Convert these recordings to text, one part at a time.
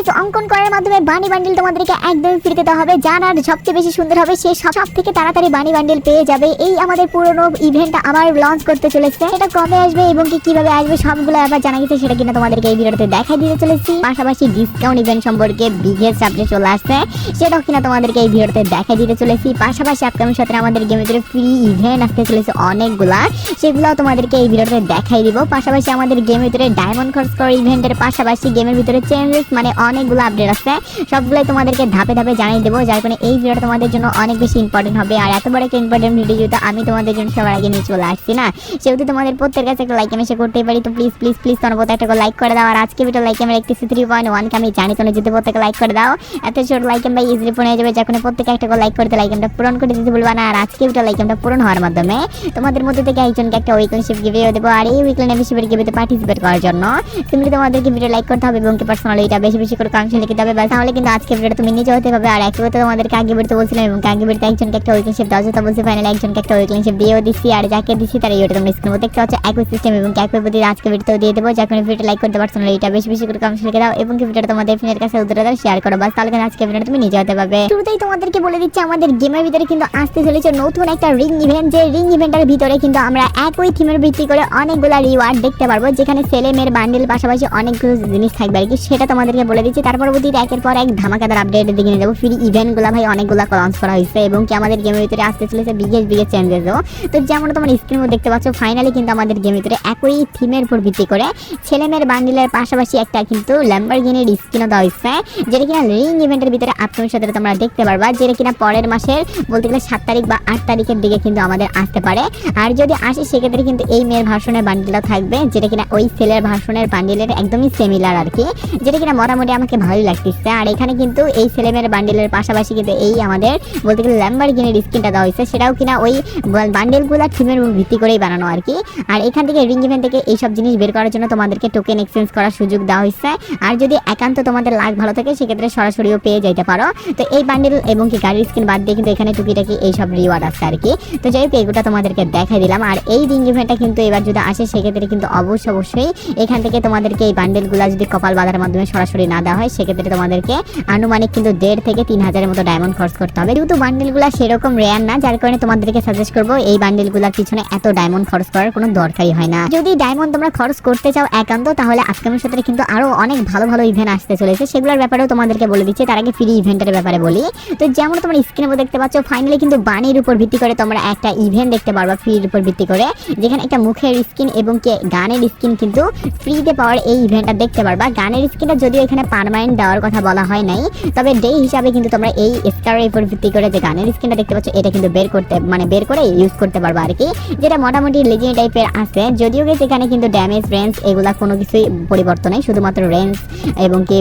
Guys অঙ্কন করার মাধ্যমে বানি বান্ডিল তোমাদেরকে একদম ফ্রিতে দেওয়া হবে। আর সবচেয়ে বেশি সুন্দর হবে, সে সব থেকে তাড়াতাড়ি বানি বান্ডিল পেয়ে যাবে। এই আমাদের পুরনো ইভেন্টটা আবার লঞ্চ করতে চলেছে। এটা কবে আসবে এবং কি কীভাবে আসবে সবগুলো আবার জানা গেছে, সেটা কিনা তোমাদেরকে এই ভিডিওতে দেখাই দিতে চলেছি। পাশাপাশি ডিসকাউন্ট ইভেন্ট সম্পর্কে বিগেস্ট আপডেট চলে আসছে, সেটাও কিনা তোমাদেরকে এই ভিডিওতে দেখাই দিতে চলেছি। পাশাপাশি আপকামিং সাথে আমাদের গেমের ভিতরে ফ্রি ইভেন্ট আসতে চলেছে অনেকগুলা। সেগুলো তোমাদেরকে এই ভিডিওতে দেখাই দিব। পাশাপাশি আমাদের গেমের ভিতরে ডায়মন্ড খরচ করা ইভেন্টের পাশাপাশি গেমের ভিতরে চেঞ্জেস মানে অনেকগুলো আপডেট আছে সবগুলোই তোমাদেরকে ধাপে ধাপে জানিয়ে দেবো, যার কারণে এই ভিডিওটা তোমাদের জন্য অনেক বেশি ইম্পর্টেন্ট হবে। আর এত বড় একটা ইম্পর্টেন্ট ভিডিও যেহেতু আমি তোমাদের জন্য সবার আগে নিয়ে চলে আসছি না, সেহেতু তোমাদের প্রত্যেকের কাছে একটা লাইক আমি সে করতেই পারি। তো প্লিজ প্লিজ প্লিজ তোমার একটা লাইক করে দাও। আর আজকে ভিডিও লাইক আমি দেখতেছি থ্রি পয়েন্ট ওয়ানকে আমি জানি তোমরা যদি প্রত্যেকে লাইক করে দাও। এত ছোট লাইক ভাই ইজিলি পূরণ হয়ে যাবে যখন প্রত্যেকে একটা লাইক করতে লাইক আমরা পূরণ করে দিতে বলবা না। আর আজকে ভিডিও লাইক আমরা পূরণ হওয়ার মাধ্যমে তোমাদের মধ্যে থেকে একজনকে একটা উইকলি শিপ গিভে দেবো। আর এই উইকলি মেম্বারশিপের গিভেতে পার্টিসিপেট করার জন্য সিম্পলি তোমাদেরকে ভিডিও লাইক করতে হবে এবং কি পার্সোনালি এটা বেশি বেশি করে কাংশে লিখে দেবে ব্যাস তাহলে কিন্তু আজকে ভিডিওটা তুমি নিজে হতে পারবে। আর একই কথা তোমাদেরকে আগে বেরোতে বলছিলাম এবং আগে বেরোতে একজনকে একটা উইকলি শিপ দাও যেটা বলছি ফাইনালি একজনকে একটা উইকলি দিয়েও দিচ্ছি আর যাকে দিচ্ছি তার এই তোমরা স্ক্রিনে দেখতে পাচ্ছ। একই সিস্টেম এবং একই প্রতি আজকে ভিডিওতেও দিয়ে দেবো। যখন ভিডিও লাইক করতে পার্সোনালি এটা বেশি বেশি করে কাংশে লিখে দাও এবং ভিডিওটা তোমাদের ফ্রেন্ডের কাছে উত্তরে দাও শেয়ার করো। বাস, তাহলে আজকে ভিডিওটা তুমি নিজে হতে পারবে। শুরুতেই তোমাদেরকে বলে দিচ্ছি, আমাদের গেমের ভিতরে কিন্তু আসতে চলেছে নতুন একটা রিং ইভেন্ট যে রিং ইভেন্টের ভিতরে কিন্তু আমরা একই থিমের ভিত্তি করে অনেকগুলো রিওয়ার্ড দেখতে পারব, যেখানে ছেলে মেয়ের বান্ডেল পাশাপাশি অনেকগুলো জিনিস থাকবে আর কি। সেটা তোমাদেরকে বলে দিচ্ছি, তার পরবর্তীতে একের পর এক ধামাকাদার আপডেটের দিকে নিয়ে যাব। ফ্রি ইভেন্টগুলো ভাই অনেকগুলো লঞ্চ করা হয়েছে এবং কি আমাদের গেমের ভিতরে আসতে চলেছে বিগেস্ট বিগেস্ট চেঞ্জেসও তো যেমন তোমার স্ক্রিন দেখতে পাচ্ছ ফাইনালি কিন্তু আমাদের গেমের ভিতরে একই থিমের উপর ভিত্তি করে ছেলে মেয়ের বান্ডিলের পাশাপাশি একটা কিন্তু ল্যাম্বারগিনির স্ক্রিনও দেওয়া হয়েছে, যেটা কিনা রিং ইভেন্টের ভিতরে আপকামিং সাথে তোমরা দেখতে পারবা, যেটা কিনা পরের মাসের বলতে গেলে সাত তারিখ বা আট তারিখের দিকে কিন্তু আমাদের আসতে পারে। আর যদি আসে, সেক্ষেত্রে কিন্তু এই মেয়ের ভার্সনের বান্ডিলটা থাকবে, যেটা কিনা ওই ছেলের ভার্সনের বান্ডিলের একদমই সিমিলার আর কি, যেটা কিনা মোটামুটি আমাকে ভালোই লাগতেছে। আর এখানে কিন্তু এই ছেলে মেয়ের বান্ডিলের পাশাপাশি কিন্তু এই আমাদের বলতে গেলে ল্যাম্বারগিনির স্ক্রিনটা দেওয়া হয়েছে। সেটাও কিনা ওই বান্ডেলগুলো থিমের ভিত্তি করেই বানানো আর কি। আর এখান থেকে রিং ইভেন্ট থেকে এইসব জিনিস বের করার জন্য তোমাদেরকে টোকেন এক্সচেঞ্জ করার সুযোগ দেওয়া হয়েছে। আর যদি একান্ত তোমাদের লাগ ভালো থাকে, সেক্ষেত্রে সরাসরিও পেয়ে যাইতে পারো। তো এই বান্ডেল এবং কি গাড়ির স্কিন বাদ দিয়ে কিন্তু এখানে টুকিটাকি এইসব রিওয়ার্ড আছে আর কি। তো যাই হোক এইগুলো তোমাদেরকে দেখাই দিলাম। আর এই রিং ইভেন্টটা কিন্তু এবার যদি আসে, সেক্ষেত্রে কিন্তু অবশ্যই অবশ্যই এখান থেকে তোমাদেরকে এই বান্ডেলগুলো যদি কপাল বাঁধার মাধ্যমে সরাসরি না দেওয়া হয়, সেক্ষেত্রে তোমাদেরকে আনুমানিক কিন্তু দেড় থেকে তিন হাজারের মতো ডায়মন্ড খরচ করতে হবে। যেহেতু বান্ডেলগুলো সেরকম রেয়ার না, যার কারণে তোমাদেরকে সাজেস্ট করব, এই বান্ডেলগুলোর পিছনে এত ডায়মন্ড খরচ করার কোনো দরকারই হয় না। যদি ডায়মন্ড তোমরা খরচ করতে চাও একান্ত, তাহলে আজকামের সাথে কিন্তু আরও অনেক ভালো ভালো ইভেন্ট আসতে চলেছে। সেগুলোর ব্যাপারেও তোমাদেরকে বলে দিচ্ছি, তার আগে ফ্রি ইভেন্টের ব্যাপারে বলি। তো যেমন তোমরা স্ক্রিনে দেখতে পাচ্ছ ফাইনালি কিন্তু বাণীর উপর ভিত্তি করে তোমরা একটা ইভেন্ট দেখতে পারবা ফ্রির উপর ভিত্তি করে, যেখানে একটা মুখের স্কিন এবং কে গানের স্কিন কিন্তু ফ্রিতে পাওয়ার এই ইভেন্টটা দেখতে পারবা। গানের স্কিনটা যদিও এখানে পারমানেন্ট দেওয়ার কথা বলা হয় নাই। তবে ডে হিসাবে কিন্তু তোমরা এই স্কারের উপর ভিত্তি করে যে গানের স্কিনটা দেখতে পাচ্ছ, এটা কিন্তু বের করতে মানে বের করে ইউজ করতে পারবা আর কি যেটা মোটামুটি লেজেন্ড টাইপের আছে, যদিও গেছে এখানে কিন্তু ড্যামেজ রেঞ্জ এগুলা কোনো কিছুই পরিবর্তন নেই, শুধুমাত্র রেঞ্জ এবং কি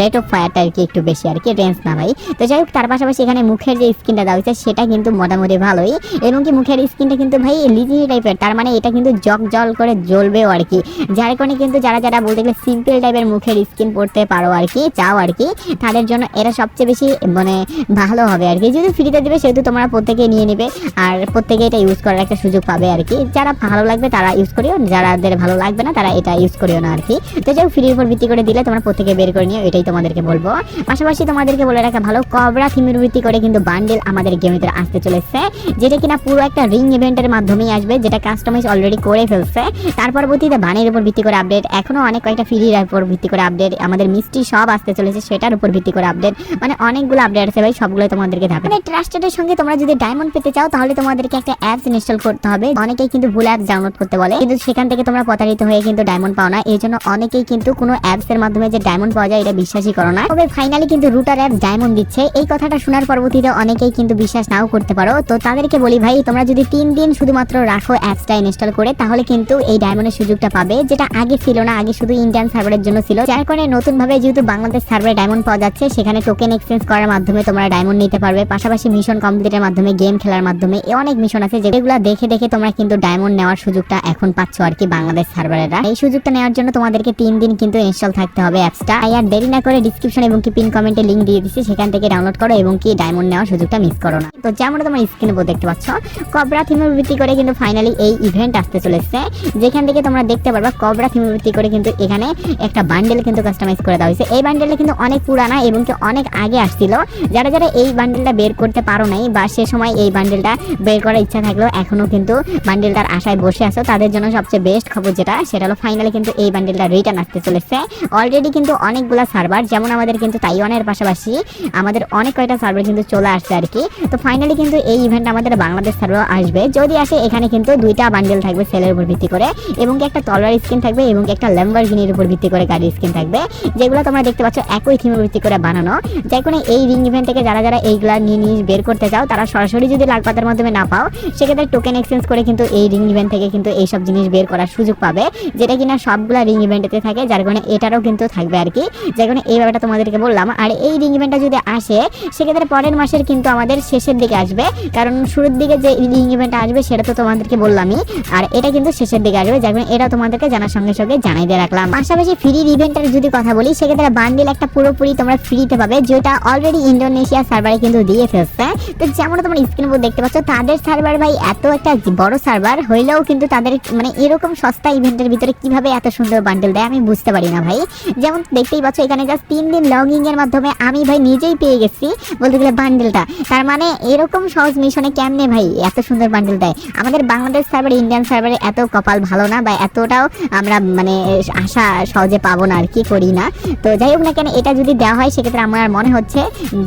রেট অফ ফায়ারটা আর কি একটু বেশি আর কি রেঞ্জ না ভাই। তো যাই হোক, তার পাশাপাশি এখানে মুখের যে স্কিনটা দেওয়া হয়েছে, সেটা কিন্তু মোটামুটি ভালোই। এবং কি মুখের স্কিনটা কিন্তু ভাই লিজি টাইপের তার মানে এটা কিন্তু জগ জল করে জ্বলবেও আর কি যার কারণে কিন্তু যারা যারা বলতে গেলে সিম্পল টাইপের মুখের স্কিন পড়তে পারো আর কি, চাও আর কি, তাদের জন্য এরা সবচেয়ে বেশি মানে ভালো হবে আর কি। যদি ফ্রিতে দেবে, সেহেতু তোমরা প্রত্যেকে নিয়ে নেবে আর প্রত্যেকে এটা ইউজ করার একটা সুযোগ পাবে আর কি। যারা ভালো লাগবে তারা ইউজ করিও, যারাদের ভালো লাগবে না তারা এটা ইউজ করিও না আর কি। তো যাই ফ্রির উপর ভিত্তি করে দিলে তোমরা প্রত্যেকে বের করে নিও, এটাই তোমাদেরকে বলব। পাশাপাশি তোমাদেরকে বলে রাখা ভালো কবরা থিমের ভিত্তি করে কিন্তু বান্ডেল আমাদের গেমের ভিতরে আসতে চলেছে, যেটা কিনা পুরো একটা রিং ইভেন্টের মাধ্যমেই আসবে, যেটা কাস্টমাইজ অলরেডি করে ফেলছে। তার পরবর্তীতে বানের উপর ভিত্তি করে আপডেট এখনও অনেক কয়েকটা ফ্রির উপর ভিত্তি করে আপডেট আমাদের মিষ্টি সব আসতে চলেছে সেটার উপর ভিত্তি করে আপডেট মানে অনেকগুলো আপডেট আছে ভাই সবগুলো তোমাদেরকে থাকবে মানে ট্রাস্টেডের সঙ্গে তোমরা যদি ডায়মন্ড পেতে চাও, তাহলে তোমাদেরকে একটা অ্যাপস ইনস্টল করতে হবে। অনেকেই কিন্তু ভুল অ্যাপস ডাউনলোড করতে বলে, কিন্তু সেখান থেকে তোমরা প্রতারিত হয়ে কিন্তু ডায়মন্ড পাও না। এই জন্য অনেকেই কিন্তু কোনো অ্যাপস এর মাধ্যমে যে ডায়মন্ড পাওয়া যায়, এটা বিশ্বাসই করো না। তবে ফাইনালি কিন্তু রুটার অ্যাপস ডায়মন্ড দিচ্ছে। এই কথাটা শোনার পরবর্তীতে অনেকেই কিন্তু বিশ্বাস নাও করতে পারো। তো তাদেরকে বলি ভাই, তোমরা যদি তিন দিন শুধুমাত্র রাখো অ্যাপসটা ইনস্টল করে, তাহলে কিন্তু এই ডায়মন্ডের সুযোগটা পাবে, যেটা আগে ছিল না, আগে শুধু ইন্ডিয়ান সার্ভারের জন্য ছিল। যার কারণে নতুন ভাবে যেহেতু বাংলাদেশ সার্ভারে ডায়মন্ড পাওয়া যাচ্ছে, সেখানে টোকেন এক্সচেঞ্জ করার মাধ্যমে তোমরা ডায়মন্ড নিতে পারবে। পাশাপাশি মিশন কমপ্লিটের মাধ্যমে গেম খেলার মাধ্যমে, এ অনেক মিশন আছে যেগুলো দেখে দেখে তোমরা কিন্তু ডায়মন্ড নেওয়ার সুযোগটা এখন পাচ্ছ আর কি বাংলাদেশ সার্ভারেরা। এই সুযোগটা নেওয়ার জন্য তোমাদেরকে তিন দিন কিন্তু ইনস্টল থাকতে হবে অ্যাপসটা। আর দেরি না করে ডিসক্রিপশন এবং কি পিন কমেন্টে লিঙ্ক দিয়ে দিচ্ছি, সেখান থেকে ডাউনলোড করো এবং কি ডায়মন্ড নেওয়ার সুযোগটা মিস করো না। তো যেমন তোমার স্ক্রিনে দেখতে পাচ্ছ কবরা থিমের ভিত্তি করে কিন্তু ফাইনালি এই ইভেন্ট আসতে চলেছে। যেখান থেকে তোমরা দেখতে পারবা কবরা থিমের ভিত্তি করে কিন্তু এখানে একটা বান্ডেল কিন্তু কাস্টমাইজ করে দেওয়া চলেছে এই বান্ডেলটা কিন্তু অনেক পুরানা এবং কি অনেক আগে আসছিল। যারা যারা এই বান্ডেলটা বের করতে পারো নাই বা সে সময় এই বান্ডেলটা বের করার ইচ্ছা থাকলেও এখনও কিন্তু বান্ডেলটার আশায় বসে আছো, তাদের জন্য সবচেয়ে বেস্ট খবর যেটা, সেটা হলো ফাইনালি কিন্তু এই বান্ডেলটা রিটার্ন আসতে চলেছে। অলরেডি কিন্তু অনেকগুলা সার্ভার যেমন আমাদের কিন্তু তাইওয়ানের পাশাপাশি আমাদের অনেক কয়টা সার্ভার কিন্তু চলে আসছে আর কি। তো ফাইনালি কিন্তু এই ইভেন্ট আমাদের বাংলাদেশ সার্ভার আসবে। যদি আসে, এখানে কিন্তু দুইটা বান্ডেল থাকবে সেলের উপর ভিত্তি করে এবং একটা তলোয়ার স্কিন থাকবে এবং একটা ল্যাম্বরগিনির উপর ভিত্তি করে গাড়ির স্কিন থাকবে, যেগুলো তোমরা দেখতে পাচ্ছ একই থিমের ভিত্তি করে বানানো। যাই কোনো এই রিং ইভেন্ট থেকে যারা যারা এইগুলা নিয়ে নিয়ে বের করতে চাও, তারা সরাসরি যদি লাল পাতার মাধ্যমে না পাও, সেক্ষেত্রে টোকেন এক্সচেঞ্জ করে কিন্তু এই রিং ইভেন্ট থেকে কিন্তু এইসব জিনিস বের করার সুযোগ পাবে, যেটা কিনা সবগুলা রিং ইভেন্টেতে থাকে, যার কারণে এটারও কিন্তু থাকবে আর কি। যার কারণে এই ব্যাপারটা তোমাদেরকে বললাম। আর এই রিং ইভেন্টটা যদি আসে, সেক্ষেত্রে পরের মাসের কিন্তু আমাদের শেষের দিকে আসবে। কারণ শুরুর দিকে যে রিং ইভেন্টটা আসবে, সেটা তো তোমাদেরকে বললামই। আর এটা কিন্তু শেষের দিকে আসবে। যার কারণে এটা তোমাদেরকে জানার সঙ্গে সঙ্গে জানাই দিয়ে রাখলাম। পাশাপাশি ফ্রি ইভেন্টের যদি কথা বলি সেক্ষেত্রে বান্ডিল একটা পুরোপুরি তোমরা ফ্রিতে পাবে, যেটা অলরেডি ইন্দোনেশিয়া সার্ভারে কিন্তু দিয়ে ফেলছে। তো যেমন তোমরা স্ক্রিন উপর দেখতে পাচ্ছ, তাদের সার্ভার ভাই এত একটা বড় সার্ভার হইলেও কিন্তু তাদের মানে এরকম সস্তা ইভেন্টের ভিতরে কীভাবে এত সুন্দর বান্ডেল দেয় আমি বুঝতে পারি না ভাই। যেমন দেখতেই পাচ্ছ, এখানে জাস্ট তিন দিন লগিং এর মাধ্যমে আমি ভাই নিজেই পেয়ে গেছি বলতে গেলে বান্ডেলটা তার মানে এরকম সহজ মিশনে কেমনে ভাই এত সুন্দর বান্ডেল দেয়? আমাদের বাংলাদেশ সার্ভার ইন্ডিয়ান সার্ভারে এত কপাল ভালো না বা এতটাও আমরা মানে আশা সহজে পাবো না আর কি করি না। তো যাই হোক না কেন, এটা যদি দেওয়া হয়, সেক্ষেত্রে আমার মনে হচ্ছে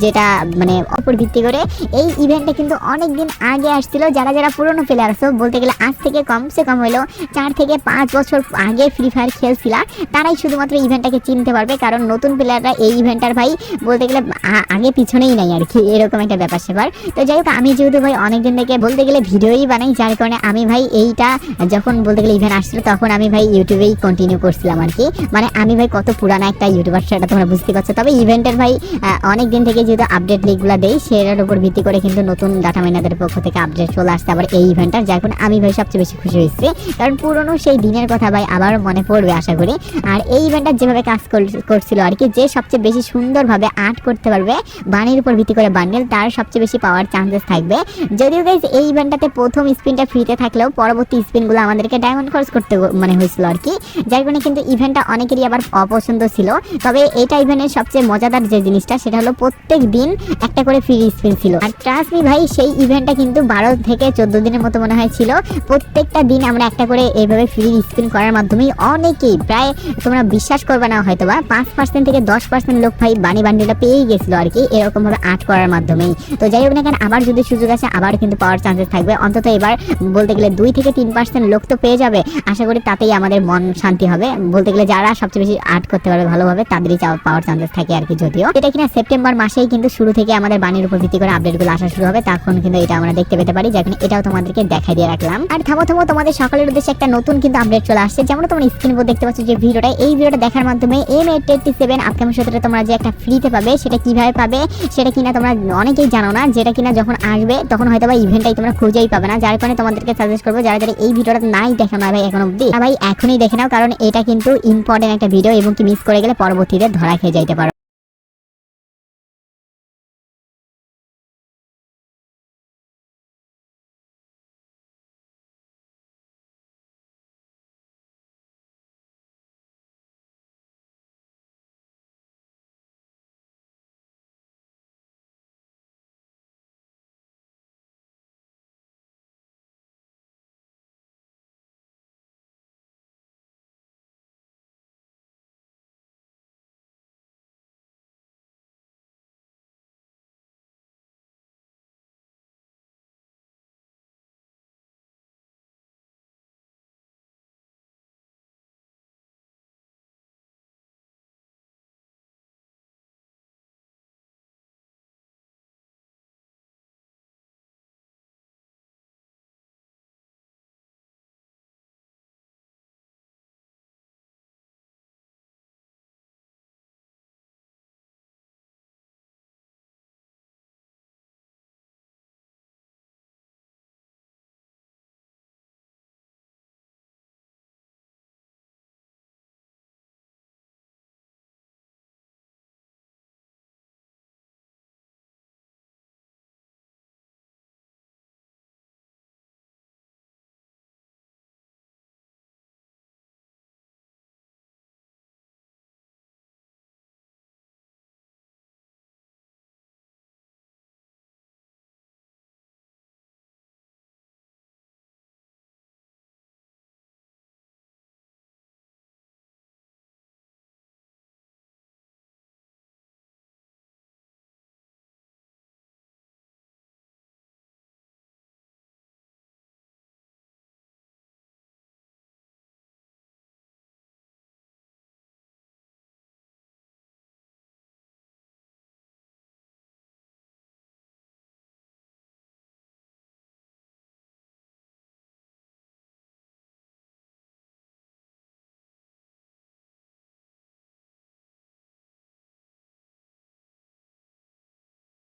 যেটা মানে অপর ভিত্তি করে, এই ইভেন্টটা কিন্তু অনেক দিন আগে আসছিল, যারা যারা পুরনো প্লেয়ার আছো বলতে গেলে আজ থেকে কমসে কম হলেও চার থেকে পাঁচ বছর আগে ফ্রি ফায়ার খেলছিলা, তারাই শুধুমাত্র ইভেন্টটাকে চিনতে পারবে, কারণ নতুন প্লেয়াররা এই ইভেন্টটার ভাই বলতে গেলে আগে পিছনেই নাই আর কি, এরকম একটা ব্যাপার সেবার। তো যাই হোক, আমি যেহেতু ভাই অনেকদিন থেকে বলতে গেলে ভিডিওই বানাই, যার কারণে আমি ভাই এইটা যখন বলতে গেলে ইভেন্ট আসছিল, তখন আমি ভাই ইউটিউবেই কন্টিনিউ করছিলাম আর কি। মানে আমি ভাই কত পুরানা একটা ইউটিউবার সেটা তোমরা বুঝতে পারছ। তবে ইভেন্টের ভাই অনেক দিন থেকে যেহেতু আপডেট লিগগুলো দেই, সেটার উপর ভিত্তি করে কিন্তু নতুন ডাটা মাইনাদের পক্ষ থেকে আপডেট চলে আসছে আবার এই ইভেন্টটার যার কারণে আমি ভাই সবচেয়ে বেশি খুশি হয়েছি। কারণ পুরনো সেই দিনের কথা ভাই আবার মনে পড়বে, আশা করি। আর এই ইভেন্টটা যেভাবে কাজ করছিল আর কি, যে সবচেয়ে বেশি সুন্দরভাবে আর্ট করতে পারবে, বাণীর উপর ভিত্তি করে বান্ডেল তার সবচেয়ে বেশি পাওয়ার চান্সেস থাকবে। যদিও গাইজ এই ইভেন্টটাতে প্রথম স্পিনটা ফ্রিতে থাকলেও পরবর্তী স্পিনগুলো আমাদেরকে ডায়মন্ড খরচ করতে মানে হয়েছিল আর কি। যার কারণে কিন্তু ইভেন্টটা অনেকেরই আবার অপছন্দ ছিল। তবে এটা ইভেন্টের সবচেয়ে মজাদার যে জিনিসটা, সেটা হলো প্রত্যেক দিন একটা করে ফ্রি স্পিন ছিল। আর ট্রাস্ট মি ভাই, সেই ইভেন্টটা কিন্তু বারো থেকে চোদ্দ দিনের মতো মনে হয় ছিল। প্রত্যেকটা দিন আমরা একটা করে এইভাবে ফ্রি স্পিন করার মাধ্যমেই অনেকেই, প্রায় তোমরা বিশ্বাস করবে না হয়তো বা, পাঁচ পার্সেন্ট থেকে দশ পার্সেন্ট লোক ভাই বানি বান্ডিলটা পেয়েই গেছিল আর কি এরকম ভাবে আর্ট করার মাধ্যমেই। তো যাই হোক না কেন, আবার যদি সুযোগ আসে, আবার কিন্তু পাওয়ার চান্সেস থাকবে। অন্তত এবার বলতে গেলে দুই থেকে তিন পার্সেন্ট লোক তো পেয়ে যাবে। আশা করি তাতেই আমাদের মন শান্তি হবে। বলতে গেলে যারা সবচেয়ে বেশি আর্ট করতে পারবে ভালোভাবে তাদেরই পাওয়ার চান্সেস থাকে আর কি যদিও। এটা কিনা সেপ্টেম্বর মাসেই কিন্তু শুরু থেকে আমাদের বাণীর উপর ভিত্তি করে আপডেটগুলো আসা শুরু হবে, তখন কিন্তু এটা আমরা দেখতে পেতে পারি যখন এটাও তোমাদেরকে দেখাই দিয়ে রাখলাম। আর থামো থামো, তোমাদের সকলের উদ্দেশ্যে একটা নতুন কিন্তু আপডেট চলে আসছে। যেমন তোমরা স্ক্রিন উপর দেখতে পাচ্ছ যে ভিডিওটা, এই ভিডিওটা দেখার মাধ্যমে M eight eighty seven upcoming সতেরো তোমরা যে একটা ফ্রিতে পাবে, সেটা কীভাবে পাবে, সেটা কিনা তোমরা অনেকেই জানো না, যেটা কিনা যখন আসবে, তখন হয়তো বা ইভেন্টটাই তোমরা খুঁজেই পাবে না। যার কারণে তোমাদেরকে সাজেস্ট করব, যারা যারা এই ভিডিওটা নাই দেখো না ভাই, এখন অব্দি ভাই এখনই দেখে নাও, কারণ এটা কিন্তু ইম্পর্টেন্ট একটা ভিডিও এবং কি মিস করে গেলে পরবর্তীতে ধরা খেয়ে যাইতে পারো।